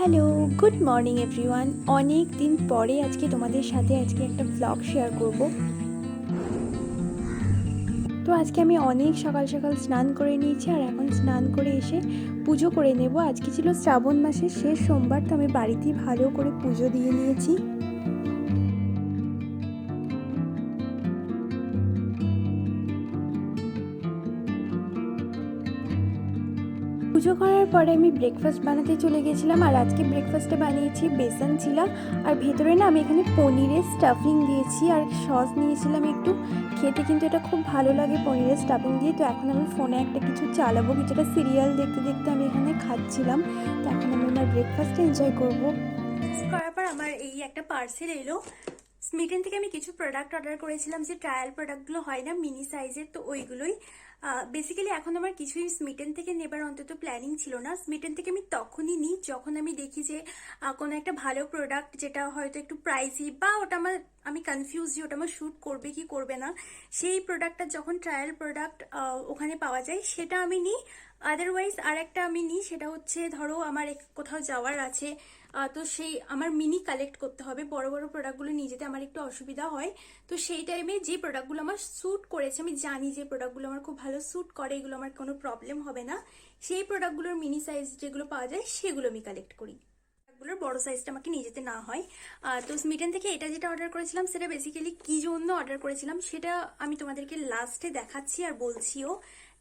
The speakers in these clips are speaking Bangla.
হ্যালো গুড মর্নিং এভরিওয়ান অনেক দিন পরে আজকে তোমাদের সাথে আজকে একটা ব্লগ শেয়ার করব। তো আজকে আমি অনেক সকাল সকাল স্নান করে নিয়েছি, আর এখন স্নান করে এসে পুজো করে নেব। আজকে ছিল শ্রাবণ মাসের শেষ সোমবার, তো আমি বাড়িতেই ভালো করে পুজো দিয়ে নিয়েছি। পুজো করার পরে আমি ব্রেকফাস্ট বানাতে চলে গেছিলাম আর আজকে ব্রেকফাস্টে বানিয়েছি বেসন ছিলা। আর ভেতরে না আমি এখানে পনিরের স্টাফিং দিয়েছি আর সস নিয়েছিলাম একটু। খেতে কিন্তু এটা খুব ভালো লাগে পনিরের স্টাফিং দিয়ে। তো এখন আমি ফোনে একটা কিছু চালাবো। কিছুটা সিরিয়াল দেখতে দেখতে আমি এখানে খাচ্ছিলাম। তো এখন আমি আমার ব্রেকফাস্ট এনজয় করব। করার পর আমার এই একটা পার্সেল এলো। স্মিটেন থেকে আমি কিছু প্রোডাক্ট অর্ডার করেছিলাম যে ট্রায়াল প্রোডাক্টগুলো হয় না মিনি সাইজের তো ওইগুলোই। বেসিক্যালি এখন আমার কিছুই স্মিটেন থেকে নেবার অন্তত প্ল্যানিং ছিল না। স্মিটেন থেকে আমি তখনই নিই যখন আমি দেখি যে কোনো একটা ভালো প্রোডাক্ট যেটা হয়তো একটু প্রাইসি বা ওটা আমার, আমি কনফিউজ যে ওটা আমার শ্যুট করবে কি করবে না, সেই প্রোডাক্টটা যখন ট্রায়াল প্রোডাক্ট ওখানে পাওয়া যায়, সেটা আমি নিই। আদারওয়াইজ আর একটা আমি নিই, সেটা হচ্ছে ধরো আমার কোথাও যাওয়ার আছে তো সেই আমার মিনি কালেক্ট করতে হবে। বড় বড় প্রোডাক্টগুলো নিয়ে যেতে আমার একটু অসুবিধা হয়। তো সেই টাইমে যে প্রোডাক্টগুলো আমার স্যুট করেছে, আমি জানি যে প্রোডাক্টগুলো আমার খুব ভালো স্যুট করে, এগুলো আমার কোনো প্রবলেম হবে না। সেই প্রোডাক্টগুলোর মিনি সাইজ যেগুলো পাওয়া যায়, সেগুলো আমি কালেক্ট করি। প্রোডাক্টগুলোর বড় সাইজটা আমাকে নিয়ে যেতে না হয়। তো স্মিটেন থেকে এটা যেটা অর্ডার করেছিলাম, সেটা বেসিক্যালি কি জন্য অর্ডার করেছিলাম, সেটা আমি তোমাদেরকে লাস্টে দেখাচ্ছি আর বলছিও।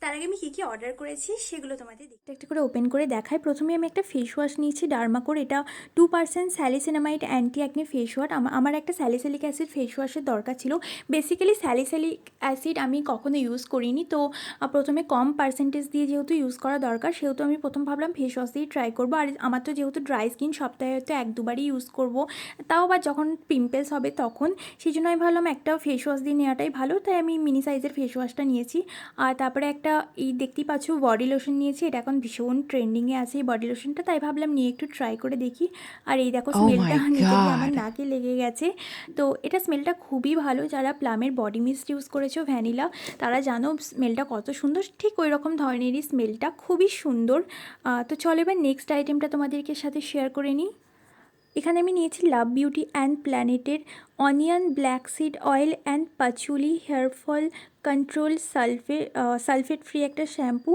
তার আগে আমি কী কী অর্ডার করেছি সেগুলো তোমাদের দেখ একটা করে ওপেন করে দেখাই। প্রথমে আমি একটা ফেস ওয়াশ নিয়েছি ডার্মাকোর এটা টু পার্সেন্ট স্যালিসিনামাইড অ্যান্টি অ্যাকনি ফেস ওয়াশ আমার একটা স্যালিসিলিক অ্যাসিড ফেস ওয়াশের দরকার ছিল। বেসিক্যালি স্যালিসিলিক অ্যাসিড আমি কখনো ইউজ করিনি। তো প্রথমে কম পার্সেন্টেজ দিয়ে যেহেতু ইউজ করা দরকার, সেহেতু আমি প্রথম ভাবলাম ফেস ওয়াশ দিয়ে ট্রাই করব। আর আমার তো যেহেতু ড্রাই স্কিন সপ্তাহে হয়তো এক, দুবারই ইউজ করব। তাও আবার যখন পিম্পলস হবে তখন। সেই জন্য আমি ভাবলাম একটা ফেস ওয়াশ দিয়ে নেওয়াটাই ভালো। তাই আমি মিনি সাইজের ফেস ওয়াশটা নিয়েছি। আর তারপরে একটা এই দেখতেই পাচ্ছ বডি লোশন নিয়েছি। এটা এখন ভীষণ ট্রেন্ডিংয়ে আছে এই বডি লোশনটা তাই ভাবলাম নিয়ে একটু ট্রাই করে দেখি। আর এই দেখো Oh স্মেলটা গিয়ে আমার. নাকে লেগে গেছে। তো এটা স্মেলটা খুবই ভালো। যারা প্লামের বডি মিস্ট ইউজ করেছ ভ্যানিলা তারা জানো স্মেলটা কত সুন্দর। ঠিক ওই রকম ধরনেরই স্মেলটা খুবই সুন্দর। তো চলো এবার নেক্সট আইটেমটা তোমাদেরকে সাথে শেয়ার করে নিই। এখানে আমি নিয়েছি love beauty and প্ল্যানেটের onion black seed oil and patchouli hair fall control সালফে sulphate free একটা শ্যাম্পু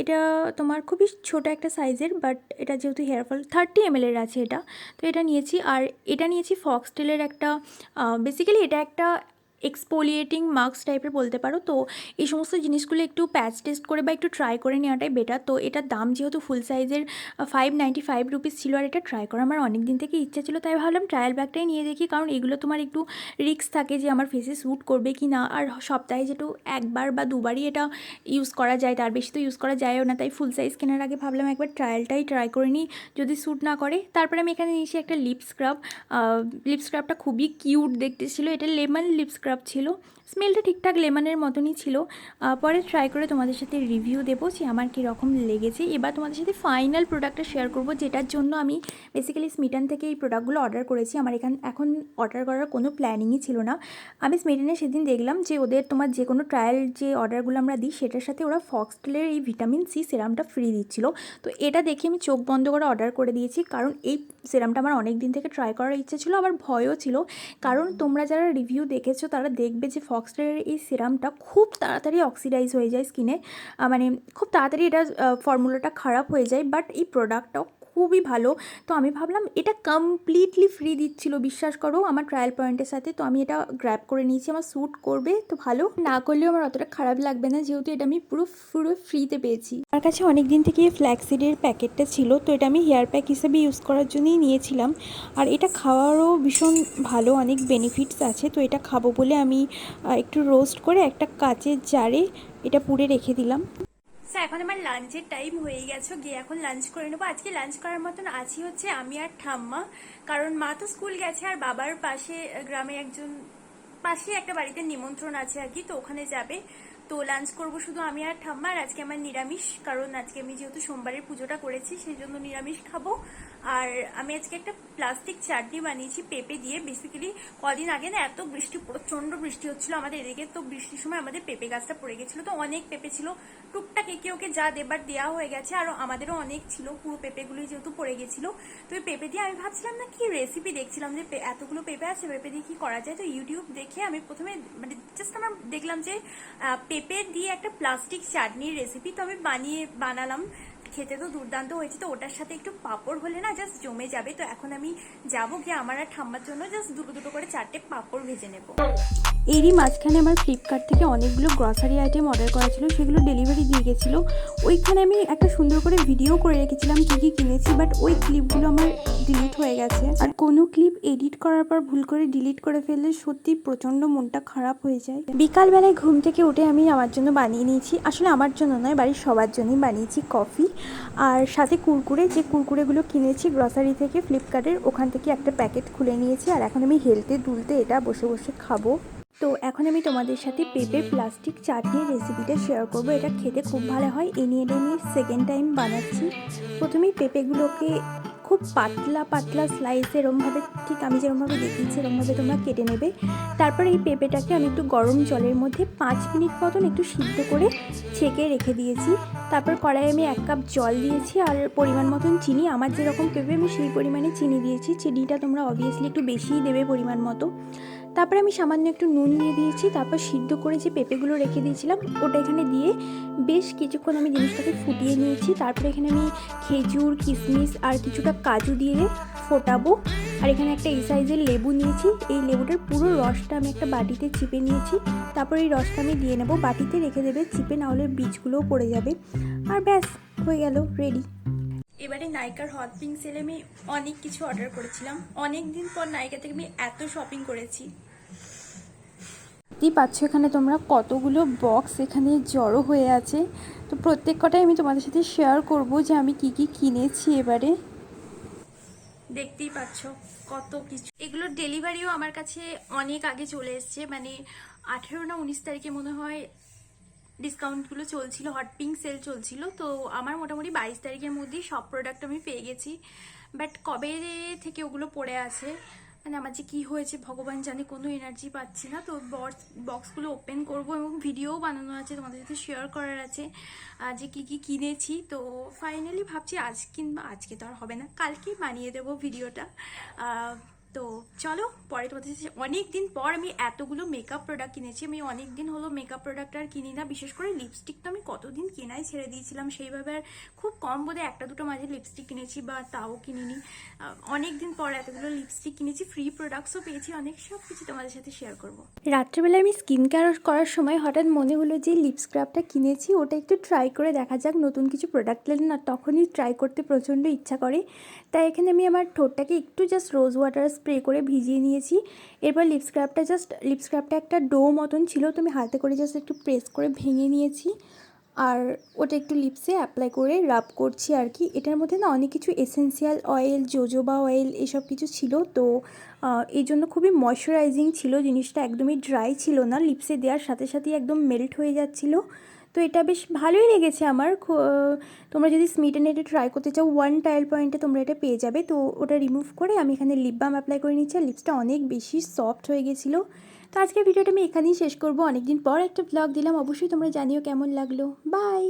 এটা তোমার খুবই ছোট একটা সাইজের বাট এটা যেহেতু হেয়ার ফল থার্টি এর আছে এটা। তো এটা নিয়েছি, আর এটা নিয়েছি ফক্সটেলের একটা বেসিক্যালি এটা একটা এক্সপোলিয়েটিং মাস্ক টাইপের বলতে পারো, তো এই সমস্ত জিনিসগুলো একটু প্যাচ টেস্ট করে বা একটু ট্রাই করে নেওয়াটাই বেটার তো এটার দাম যেহেতু ফুল সাইজের ফাইভ নাইনটি ফাইভ রুপিস ছিল আর এটা ট্রাই করা আমার অনেক দিন থেকে ইচ্ছা ছিল, তাই ভাবলাম ট্রায়াল ব্যাগটাই নিয়ে দেখি, কারণ এগুলো তোমার একটু রিস্ক থাকে যে আমার ফেসে স্যুট করবে কি না, আর সপ্তাহে যেটু একবার বা দুবারই এটা ইউজ করা যায়, তার বেশি তো ইউজ করা যায়ও না, তাই ফুল সাইজ কেনার আগে ভাবলাম একবার ট্রায়ালটাই ট্রাই করে নিই, যদি স্যুট না করে। তারপরে আমি এখানে নিয়েছি একটা লিপ স্ক্রাব লিপ স্ক্রাবটা খুবই কিউট দেখতে ছিল, এটা লেমন লিপ স্ক্রাব ছিল। স্মেলটা ঠিকঠাক লেমনের মতনই ছিল। পরে ট্রাই করে তোমাদের সাথে রিভিউ দেবো যে আমার কীরকম লেগেছে। এবার তোমাদের সাথে ফাইনাল প্রোডাক্টটা শেয়ার করব, যেটার জন্য আমি বেসিক্যালি স্মিটান থেকে এই প্রোডাক্টগুলো অর্ডার করেছি। আমার এখান, এখন অর্ডার করার কোনো প্ল্যানিংই ছিল না। আমি স্মিটানে সেদিন দেখলাম যে ওদের তোমার যে কোনো ট্রায়াল যে অর্ডারগুলো আমরা দিই, সেটার সাথে ওরা ফক্সটেলের এই ভিটামিন সি সেরামটা ফ্রি দিচ্ছিল। তো এটা দেখে আমি চোখ বন্ধ করে অর্ডার করে দিয়েছি। কারণ এই সিরামটা আমার অনেক দিন থেকে ট্রাই করার ইচ্ছে ছিল, আবার ভয়ও ছিল। কারণ তোমরা যারা রিভিউ দেখেছ, তারা দেখবে যে ফক্সটারের এই সিরামটা খুব তাড়াতাড়ি অক্সিডাইজ হয়ে যায় স্কিনে মানে খুব তাড়াতাড়ি এটা ফর্মুলাটা খারাপ হয়ে যায় বাট এই প্রোডাক্টটাও খুবই ভালো। তো আমি ভাবলাম এটা কমপ্লিটলি ফ্রি দিচ্ছিল, বিশ্বাস করো, আমার ট্রায়াল পয়েন্টের সাথে। তো আমি এটা গ্র্যাব করে নিয়েছি, আমার স্যুট করবে, তো ভালো। না করলেও আমার অতটা খারাপ লাগবে না, যেহেতু এটা আমি পুরো পুরো ফ্রিতে পেয়েছি। আমার কাছে অনেক দিন থেকে ফ্ল্যাক্সিডের প্যাকেটটা ছিল, তো এটা আমি হেয়ার প্যাক হিসেবে ইউজ করার জন্যই নিয়েছিলাম। আর এটা খাওয়ারও ভীষণ ভালো, অনেক বেনিফিটস আছে। তো এটা খাব বলে আমি একটু রোস্ট করে একটা কাচের জারে এটা পুড়ে রেখে দিলাম। So, এখন আমার লাঞ্চের টাইম হয়ে গেছে গিয়ে এখন লাঞ্চ করে নেব। আজকে লাঞ্চ করার মতন আছি হচ্ছে আমি আর ঠাম্মা। কারণ মা তো স্কুল গেছে আর বাবার পাশে গ্রামে একজন পাশে একটা বাড়িতে নিমন্ত্রণ আছে আর কি তো ওখানে যাবে। তো লাঞ্চ করব শুধু আমি আর ঠাম্মার, আজকে আমার নিরামিষ, কারণ আজকে আমি যেহেতু সোমবারের পুজোটা করেছি, সেই জন্য নিরামিষ খাব। আর আমি আজকে একটা প্লাস্টিক চাটনি বানিয়েছি, পেঁপে দিয়ে। বেসিক্যালি কদিন আগে না এত বৃষ্টি প্রচণ্ড বৃষ্টি হচ্ছিল আমাদের এদিকে, তো বৃষ্টির সময় আমাদের পেঁপে গাছটা পড়ে গেছিল। তো অনেক পেঁপে ছিল। টুকটাক একে ওকে যা দেবার দেওয়া হয়ে গেছে, আর আমাদেরও অনেক ছিল, পুরো পেঁপেগুলোই যেহেতু পড়ে গেছিল। তো এই পেঁপে দিয়ে আমি ভাবছিলাম না, কি রেসিপি দেখছিলাম যে এতগুলো পেঁপে আছে, পেঁপে দিয়ে কি করা যায়? তো ইউটিউব দেখে আমি প্রথমে মানে জাস্ট আমার দেখলাম যে পেঁপে দিয়ে একটা প্লাস্টিক চাটনির রেসিপি তো আমি বানিয়ে, বানালাম। খেতে তো দুর্দান্ত হয়েছে, তো ওটার সাথে একটু পাঁপড় হলে না জাস্ট জমে যাবে। তো এখন আমি যাব গিয়ে আমার আর ঠাম্মার জন্য জাস্ট দুটো দুটো করে চারটে পাঁপড় ভেজে নেব। এরই মাঝখানে আমার ফ্লিপকার্ট থেকে অনেকগুলো গ্রসারি আইটেম অর্ডার করা ছিল, সেগুলো ডেলিভারি দিয়ে গেছিল। ওইখানে আমি একটা সুন্দর করে ভিডিও করে রেখেছিলাম কী কী কিনেছি বাট ওই ক্লিপগুলো আমার ডিলিট হয়ে গেছে। আর কোনো ক্লিপ এডিট করার পর ভুল করে ডিলিট করে ফেললে সত্যি প্রচণ্ড মনটা খারাপ হয়ে যায়। বিকালবেলায় ঘুম থেকে উঠে আমি আমার জন্য বানিয়ে নিয়েছি। আসলে আমার জন্য নয়, বাড়ির সবার জন্যই বানিয়েছি কফি আর সাথে কুরকুরে, যে কুরকুরেগুলো কিনেছি গ্রসারি থেকে ফ্লিপকার্টের ওখান থেকে একটা প্যাকেট খুলে নিয়েছি। আর এখন আমি হেলতে দুলতে এটা বসে বসে খাব। তো এখন আমি তোমাদের সাথে পেঁপে প্লাস্টিক চাটনির রেসিপিটা শেয়ার করব। এটা খেতে খুব ভালো হয়। এ নিয়ে আমি সেকেন্ড টাইম বানাচ্ছি। প্রথমেই পেঁপেগুলোকে খুব পাতলা পাতলা স্লাইস এরমভাবে, ঠিক আমি যেরমভাবে দেখিয়েছি, এরমভাবে তোমরা কেটে নেবে। তারপর এই পেঁপেটাকে আমি একটু গরম জলের মধ্যে পাঁচ মিনিট মতন একটু সিদ্ধ করে ছেঁকে রেখে দিয়েছি। তারপর কড়াইয়ে আমি এক কাপ জল দিয়েছি আর পরিমাণ মতন চিনি। আমার যেরকম পেঁপে, আমি সেই পরিমাণে চিনি দিয়েছি। চিনিটা তোমরা অবভিয়াসলি একটু বেশিই দেবে পরিমাণ মতো। তারপরে আমি সামান্য একটু নুন দিয়ে দিয়েছি, তারপর সিদ্ধ করে যে পেঁপেগুলো রেখে দিয়েছিলাম, ওটা এখানে দিয়ে বেশ কিছুক্ষণ আমি জিনিসটাকে ফুটিয়ে নিয়েছি। তারপরে এখানে আমি খেজুর, কিশমিশ আর কিছুটা কাজু দিয়ে ফোটাবো। আর এখানে একটা এই সাইজের লেবু নিয়েছি। এই লেবুটার পুরো রসটা আমি একটা বাটিতে চিপে নিয়েছি। তারপর এই রসটা আমি দিয়ে নেব। বাটিতে রেখে দেবে, চিপে না হলে বীজগুলোও পড়ে যাবে। আর ব্যাস, হয়ে গেল রেডি এবারে নাইকার হট পিঙ্ক সেলে আমি অনেক কিছু অর্ডার করেছিলাম। অনেক দিন পর নাইকা থেকে আমি এত শপিং করেছি। দেখতেই পাচ্ছ এখানে তোমরা কতগুলো বক্স এখানে জড়ো হয়ে আছে। তো প্রত্যেক কটাই আমি তোমাদের সাথে শেয়ার করব যে আমি কি কি কিনেছি এবারে। দেখতেই পাচ্ছ কত কিছু। এগুলোর ডেলিভারিও আমার কাছে অনেক আগে চলে এসছে। মানে আঠেরো না উনিশ তারিখে মনে হয় ডিসকাউন্টগুলো চলছিল হট পিঙ্ক সেল চলছিল, তো আমার মোটামুটি বাইশ তারিখের মধ্যেই সব প্রোডাক্ট আমি পেয়ে গেছি। বাট কবে থেকে ওগুলো পড়ে আছে? মানে আমার যে কী হয়েছে, ভগবান জানে, কোনো এনার্জি পাচ্ছি না। তো বক্স বক্সগুলো ওপেন করব এবং ভিডিও বানানো আছে, তোমাদের সাথে শেয়ার করার আছে যে কী কী কিনেছি। তো ফাইনালি ভাবছি আজ কিংবা আজকে তো আর হবে না, কালকেই বানিয়ে দেবো ভিডিওটা তো চলো, পরে তোমাদের অনেক দিন পর আমি এতগুলো মেকআপ প্রোডাক্ট কিনেছি। আমি অনেক দিন হলো মেকআপ প্রোডাক্ট আর কিনি না, বিশেষ করে লিপস্টিক তো আমি কতদিন কেনাই ছেড়ে দিয়েছিলাম, সেইভাবে আর খুব কম বোধহয় একটা দুটো মাঝে লিপস্টিক কিনেছি বা তাও কিনিনি। অনেক দিন পর এতগুলো লিপস্টিক কিনেছি ফ্রি প্রোডাক্টসও পেয়েছি অনেক সব কিছু তোমাদের সাথে শেয়ার করব। রাত্রেবেলা আমি স্কিন কেয়ার করার সময় হঠাৎ মনে হলো যে লিপ স্ক্রাবটা কিনেছি, ওটা একটু ট্রাই করে দেখা যাক নতুন কিছু প্রোডাক্ট পেলে না, তখনই ট্রাই করতে প্রচণ্ড ইচ্ছা করে। তাই এখানে আমি আমার ঠোঁটটাকে একটু জাস্ট রোজ ওয়াটার স্প্রে করে ভিজিয়ে নিয়েছি। এরপর লিপ স্ক্রাবটা জাস্ট লিপ স্ক্রাবটা একটা ডো মতন ছিল, তো আমি হাতে করে জাস্ট একটু প্রেস করে ভেঙে নিয়েছি। আর ওটা একটু লিপসে অ্যাপ্লাই করে রাব করছি আর কি। এটার মধ্যে না অনেক কিছু এসেন্সিয়াল অয়েল জোজোবা অয়েল এসব কিছু ছিল, তো এই জন্য খুবই ময়শ্চারাইজিং ছিল, জিনিসটা একদমই ড্রাই ছিল না। লিপসে দেওয়ার সাথে সাথেই একদম মেল্ট হয়ে যাচ্ছিল। তো এটা বেশ ভালোই লেগেছে আমার। তোমরা যদি স্মিটেন এটা ট্রাই করতে চাও ওয়ান টাইল পয়েন্টে তোমরা এটা পেয়ে যাবে। তো ওটা রিমুভ করে আমি এখানে লিপ বাম অ্যাপ্লাই করে নিচ্ছি আর লিপসটা অনেক বেশি সফট হয়ে গেছিল। তো আজকের ভিডিওটা আমি এখানেই শেষ করব। অনেকদিন পর একটা ব্লগ দিলাম। অবশ্যই তোমরা জানিও কেমন লাগল। বাই